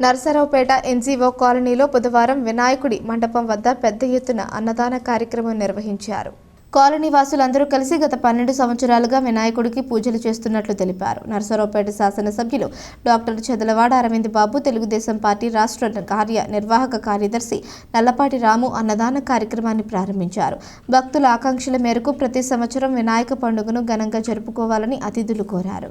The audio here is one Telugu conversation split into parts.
నరసరావుపేట ఎన్జీఓ కాలనీలో బుధవారం వినాయకుడి మండపం వద్ద పెద్ద ఎత్తున అన్నదాన కార్యక్రమం నిర్వహించారు. కాలనీ వాసులందరూ కలిసి గత పన్నెండు సంవత్సరాలుగా వినాయకుడికి పూజలు చేస్తున్నట్లు తెలిపారు. నరసరావుపేట శాసనసభ్యులు డాక్టర్ చెదలవాడ అరవింద్ బాబు తెలుగుదేశం పార్టీ రాష్ట్ర కార్య నిర్వాహక కార్యదర్శి నల్లపాటి రాము అన్నదాన కార్యక్రమాన్ని ప్రారంభించారు. భక్తుల ఆకాంక్షల మేరకు ప్రతి సంవత్సరం వినాయక పండుగను ఘనంగా జరుపుకోవాలని అతిథులు కోరారు.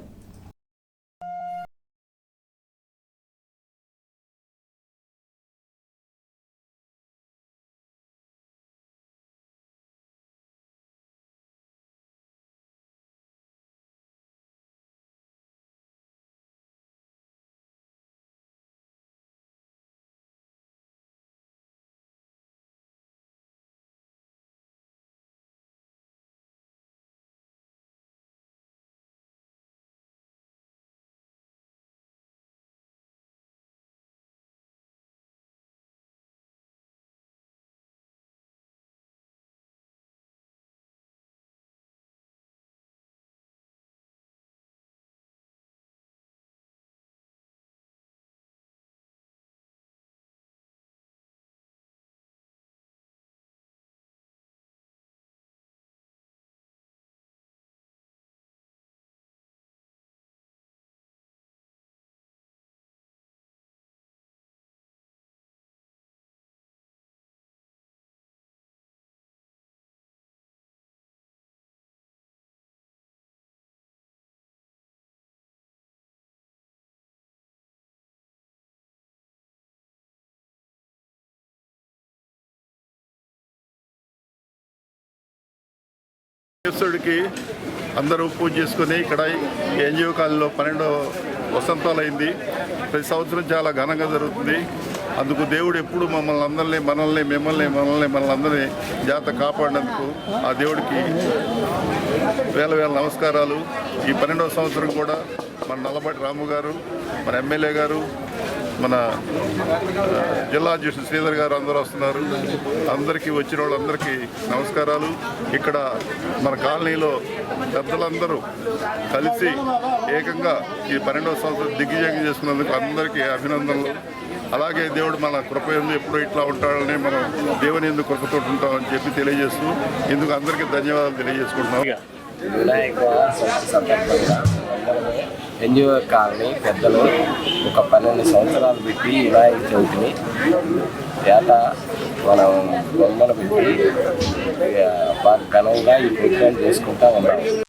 విశ్వడికి అందరూ పూజ చేసుకుని ఇక్కడ ఈ ఎన్జిఓ కాలంలో పన్నెండో వసంతాలు అయింది ప్రతి సంవత్సరం చాలా ఘనంగా జరుగుతుంది. అందుకు దేవుడు ఎప్పుడు మమ్మల్ని అందరినీ మనల్ని మిమ్మల్ని మనల్ని మనల్ని అందరినీ జాగ్రత్త కాపాడినందుకు ఆ దేవుడికి వేల వేల నమస్కారాలు. ఈ పన్నెండవ సంవత్సరం కూడా మన నల్లపాటి రాము గారు మన ఎమ్మెల్యే గారు మన జిల్లా అధ్యక్షుడు శ్రీధర్ గారు అందరూ వస్తున్నారు. అందరికీ వచ్చిన వాళ్ళందరికీ నమస్కారాలు. ఇక్కడ మన కాలనీలో పెద్దలందరూ కలిసి ఏకంగా ఈ పన్నెండవ సంవత్సరం దిగ్విజయం చేసుకున్నందుకు అందరికీ అభినందనలు. అలాగే దేవుడు మన కృప ఎందు ఎప్పుడు ఇట్లా ఉంటాడని మనం దేవుని ఎందుకు కృపతో ఉంటామని చెప్పి తెలియజేస్తూ ఇందుకు అందరికీ ధన్యవాదాలు తెలియజేసుకుంటున్నాం. వినాయక ఎన్జిఓ కాలనీ పెద్దలు ఒక పన్నెండు సంవత్సరాలు పెట్టి వినాయక చవితిని ఏటా మనం బొమ్మలు పెట్టి ఘనంగా ఈ ప్రోగ్రాం చేసుకుంటా ఉన్నాం.